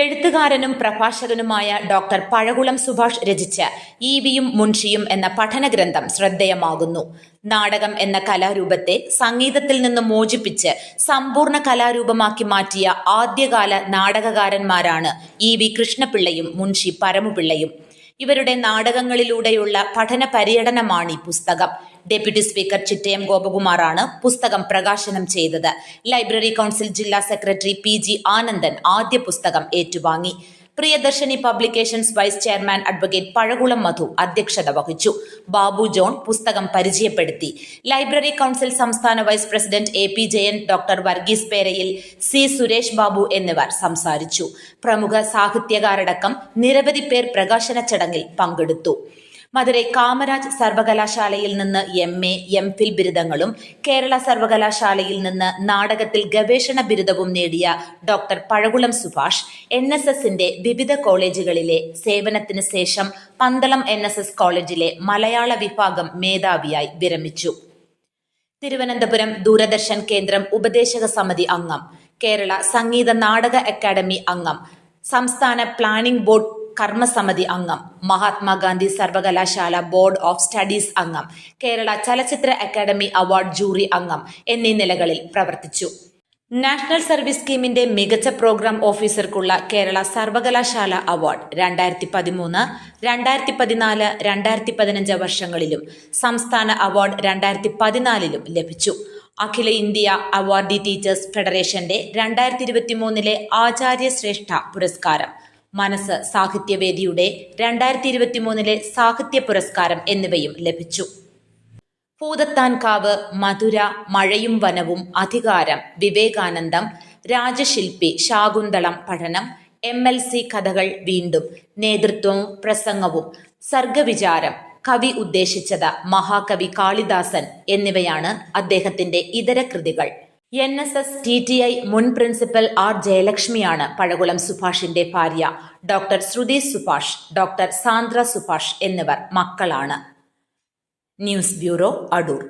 എഴുത്തുകാരനും പ്രഭാഷകനുമായ ഡോക്ടർ പഴകുളം സുഭാഷ് രചിച്ച ഈവിയും മുൻഷിയും എന്ന പഠനഗ്രന്ഥം ശ്രദ്ധേയമാകുന്നു. നാടകം എന്ന കലാരൂപത്തെ സംഗീതത്തിൽ നിന്ന് മോചിപ്പിച്ച് സമ്പൂർണ കലാരൂപമാക്കി മാറ്റിയ ആദ്യകാല നാടകകാരന്മാരാണ് ഇ വി കൃഷ്ണപിള്ളയും മുൻഷി പരമുപിള്ളയും. ഇവരുടെ നാടകങ്ങളിലൂടെയുള്ള പഠന പര്യടനമാണ് ഈ പുസ്തകം. ഡെപ്യൂട്ടി സ്പീക്കർ ചിറ്റയം ഗോപകുമാറാണ് പുസ്തകം പ്രകാശനം ചെയ്തത്. ലൈബ്രറി കൗൺസിൽ ജില്ലാ സെക്രട്ടറി പി ജി ആനന്ദൻ ആദ്യ പുസ്തകം ഏറ്റുവാങ്ങി. Priyadarshini publications vice chairman advocate Pazhakulam Madhu അധ്യക്ഷത വഹിച്ചു. ബാബു ജോൺ പുസ്തകം പരിചയപ്പെടുത്തി. ലൈബ്രറി കൗൺസിൽ സംസ്ഥാന vice president A P Jayan doctor Varghese Perayil C Suresh Babu എന്നിവർ സംസാരിച്ചു. പ്രമുഖ സാഹിത്യകാരടക്കം നിരവധി പേർ പ്രകാശന ചടങ്ങിൽ പങ്കെടുത്തു. മധുരൈ കാമരാജ് സർവകലാശാലയിൽ നിന്ന് എം എ എം ഫിൽ ബിരുദങ്ങളും കേരള സർവകലാശാലയിൽ നിന്ന് നാടകത്തിൽ ഗവേഷണ ബിരുദവും നേടിയ doctor Pazhakulam Subhash N S എസിന്റെ വിവിധ കോളേജുകളിലെ സേവനത്തിന് ശേഷം പന്തളം എൻ എസ് എസ് കോളേജിലെ മലയാള വിഭാഗം മേധാവിയായി വിരമിച്ചു. തിരുവനന്തപുരം ദൂരദർശൻ കേന്ദ്രം ഉപദേശക സമിതി അംഗം കേരള സംഗീത നാടക അക്കാദമി അംഗം സംസ്ഥാന പ്ലാനിംഗ് ബോർഡ് കർമ്മസമിതി അംഗം മഹാത്മാഗാന്ധി സർവകലാശാല ബോർഡ് ഓഫ് സ്റ്റഡീസ് അംഗം കേരള ചലച്ചിത്ര അക്കാദമി അവാർഡ് ജൂറി അംഗം എന്നീ നിലകളിൽ പ്രവർത്തിച്ചു. നാഷണൽ സർവീസ് സ്കീമിന്റെ മികച്ച പ്രോഗ്രാം ഓഫീസർക്കുള്ള കേരള സർവകലാശാല അവാർഡ് രണ്ടായിരത്തി പതിമൂന്ന് രണ്ടായിരത്തി പതിനാല് രണ്ടായിരത്തി പതിനഞ്ച് വർഷങ്ങളിലും സംസ്ഥാന അവാർഡ് രണ്ടായിരത്തി പതിനാലിലും ലഭിച്ചു. അഖില ഇന്ത്യ അവാർഡി ടീച്ചേഴ്സ് ഫെഡറേഷന്റെ രണ്ടായിരത്തി ഇരുപത്തി മൂന്നിലെ ആചാര്യ ശ്രേഷ്ഠ പുരസ്കാരം മനസ്സ് സാഹിത്യവേദിയുടെ രണ്ടായിരത്തി ഇരുപത്തി മൂന്നിലെ സാഹിത്യ പുരസ്കാരം എന്നിവയും ലഭിച്ചു. ഭൂതത്താൻകാവ് മധുര മഴയും വനവും അധികാരം വിവേകാനന്ദം രാജശില്പി ശാകുന്തളം പഠനം എം എൽ സി കഥകൾ വീണ്ടും നേതൃത്വവും പ്രസംഗവും സർഗവിചാരം കവി ഉദ്ദേശിച്ചത് മഹാകവി കാളിദാസൻ എന്നിവയാണ് അദ്ദേഹത്തിന്റെ ഇതര കൃതികൾ. N S S T T I മുൻ പ്രിൻസിപ്പൽ ആർ ജയലക്ഷ്മിയാണ് പഴകുളം സുഭാഷിന്റെ ഭാര്യ. ഡോക്ടർ ശ്രുതി സുഭാഷ് ഡോക്ടർ സാന്ദ്ര സുഭാഷ് എന്നിവർ മക്കളാണ്. News bureau Adoor.